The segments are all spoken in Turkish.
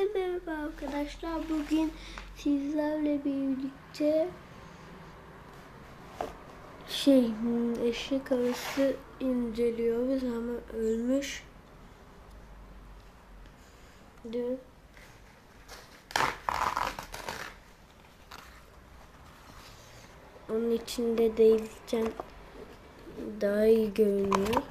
Hepinize merhaba arkadaşlar. Bugün sizlerle birlikte şey eşek arısı inceliyoruz ama ölmüş. Dur. Onun içinde değilken daha iyi görünüyor.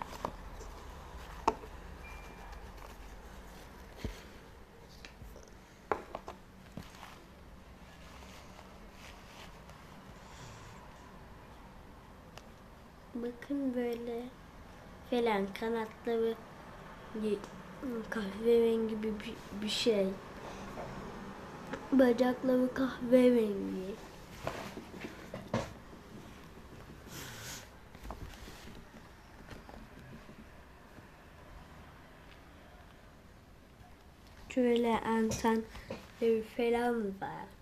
Bakın böyle falan kanatları kahverengi bir, bir, bir şey. Bacakları kahverengi. Şöyle antenleri falan var.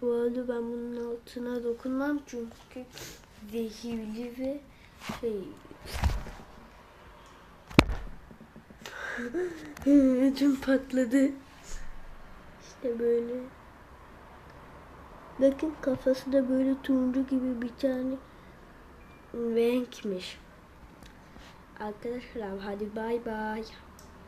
Bu arada ben bunun altına dokunmam çünkü zehirli ve şey... Ödüm patladı. İşte böyle. Bakın kafası da böyle turuncu gibi bir tane renkmiş. Arkadaşlar hadi bay bay.